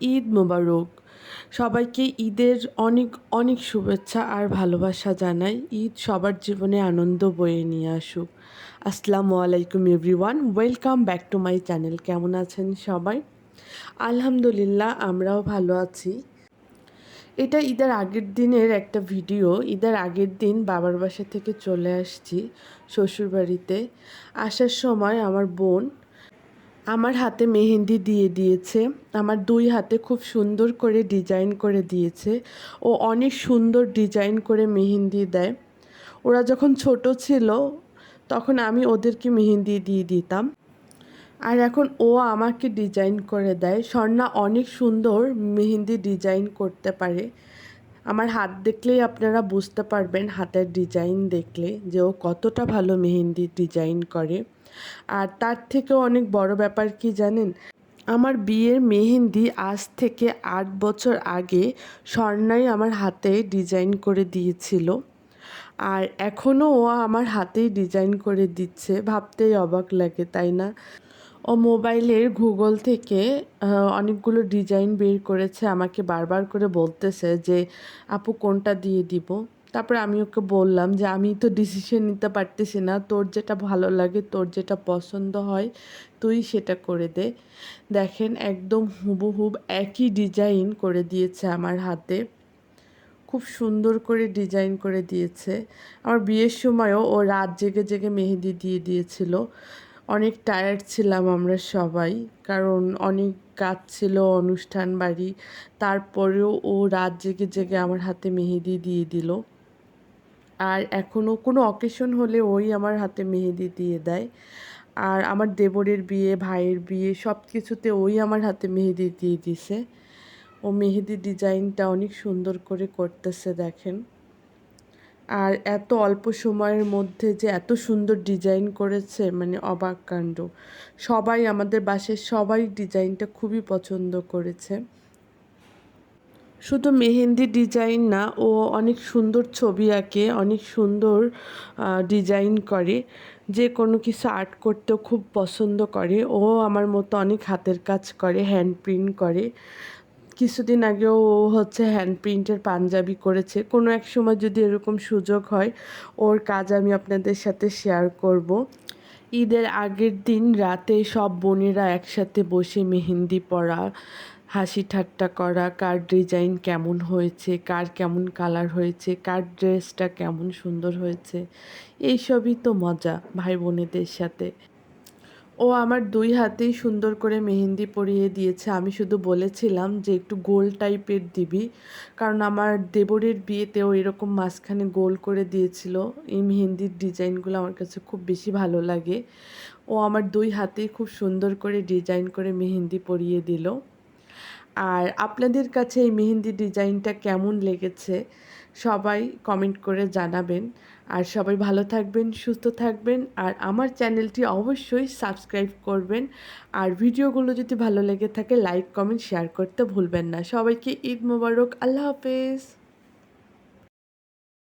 ঈদ মোবারক। সবাইকে ঈদের অনেক অনেক শুভেচ্ছা আর ভালোবাসা জানাই। ঈদ সবার জীবনে আনন্দ বয়ে নিয়ে আসুক। আসসালামু আলাইকুম everyone, welcome back to my channel. কেমন আছেন সবাই? আলহামদুলিল্লাহ, আমরাও ভালো আছি। এটা ঈদের আগের দিনের একটা ভিডিও। ঈদের আগের দিন বাবার বাসা থেকে চলে আসছি শ্বশুরবাড়িতে। আসার সময় আমার বোন আমার হাতে মেহেন্দি দিয়ে দিয়েছে, আমার দুই হাতে খুব সুন্দর করে ডিজাইন করে দিয়েছে, ও অনেক সুন্দর ডিজাইন করে মেহেন্দি দেয়। ওরা যখন ছোট ছিল, তখন আমি ওদেরকে মেহেন্দি দিয়ে দিতাম। আর এখন ও আমাকে ডিজাইন করে দেয়। স্বর্ণা অনেক সুন্দর মেহেন্দি ডিজাইন করতে পারে। আমার হাত দেখলেই আপনারা বুঝতে পারবেন, হাতের ডিজাইন দেখলে যে ও কতটা ভালো মেহেন্দি ডিজাইন করে। আর তার থেকেও অনেক বড় ব্যাপার কি জানেন? আমার বিয়ের মেহেন্দি আজ থেকে আট বছর আগে স্বর্ণাই আমার হাতে ডিজাইন করে দিয়েছিল। আর এখনও ও আমার হাতেই ডিজাইন করে দিচ্ছে। ভাবতেই অবাক লাগে, তাই না? ও মোবাইলের গুগল থেকে অনেকগুলো ডিজাইন বের করেছে, আমাকে বারবার করে বলতেছে যে, আপু, কোনটা দিয়ে দিব? তারপরে আমি ওকে বললাম যে, আমি তো ডিসিশন নিতে পারতেছি না। তোর যেটা ভালো লাগে, তোর যেটা পছন্দ হয়, তুই সেটা করে দে। দেখেন, একদম হুবহুব একই ডিজাইন করে দিয়েছে আমার হাতে। খুব সুন্দর করে ডিজাইন করে দিয়েছে। আমার বিয়ের সময়ও ও রাত জেগে জেগে মেহেদি দিয়ে দিয়েছিল। অনেক টায়ার্ড ছিলাম আমরা সবাই, কারণ অনেক কাজ ছিল, অনুষ্ঠান, বাড়ি। তারপরেও ও রাত জেগে জেগে আমার হাতে মেহেদি দিয়ে দিল। আর এখনও কোনো অকেশন হলে ওই আমার হাতে মেহেদি দিয়ে দেয়। আর আমার দেবরের বিয়ে, ভাইয়ের বিয়ে সব কিছুতে ওই আমার হাতে মেহেদি দিয়ে দিছে। ও মেহেদি ডিজাইনটা অনেক সুন্দর করে করতেছে, দেখেন। আর এত অল্প সময়ের মধ্যে যে এত সুন্দর ডিজাইন করেছে মানে অবাক কাণ্ড। সবাই আমাদের বাসের সবাই ডিজাইনটা খুবই পছন্দ করেছে। শুধু মেহেন্দি ডিজাইন না, ও অনেক সুন্দর ছবি আঁকে, অনেক সুন্দর ডিজাইন করে। যে কোনো কিছু আর্ট করতেও খুব পছন্দ করে। ও আমার মতো অনেক হাতের কাজ করে হ্যান্ড প্রিন্ট করে। কিছুদিন আগেও ও হচ্ছে হ্যান্ড প্রিন্টের পাঞ্জাবি করেছে। কোনো এক সময় যদি এরকম সুযোগ হয়, ওর কাজ আমি আপনাদের সাথে শেয়ার করব। ঈদের আগের দিন রাতে সব বোনেরা একসাথে বসে মেহেন্দি পরা, হাসি ঠাট্টা করা, কার ডিজাইন কেমন হয়েছে, কার কেমন কালার হয়েছে, কার ড্রেসটা কেমন সুন্দর হয়েছে, এইসবই তো মজা ভাই বোনেদের সাথে। ও আমার দুই হাতেই সুন্দর করে মেহেন্দি পরিয়ে দিয়েছে। আমি শুধু বলেছিলাম যে একটু গোল টাইপের দিবি। কারণ আমার দেবরের বিয়েতেও এরকম মাঝখানে গোল করে দিয়েছিল। এই মেহেন্দির ডিজাইনগুলো আমার কাছে খুব বেশি ভালো লাগে। ও আমার দুই হাতেই খুব সুন্দর করে ডিজাইন করে মেহেন্দি পরিয়ে দিল। আর আপনাদের কাছে এই মেহেন্দি ডিজাইনটা কেমন লেগেছে? সবাই কমেন্ট করে জানাবেন। আর সবাই ভালো থাকবেন, সুস্থ থাকবেন। আর আমার চ্যানেলটি অবশ্যই সাবস্ক্রাইব করবেন। আর ভিডিওগুলো যদি ভালো লেগে থাকে লাইক কমেন্ট শেয়ার করতে ভুলবেন না। সবাইকে ঈদ মোবারক। আল্লাহ হাফেজ।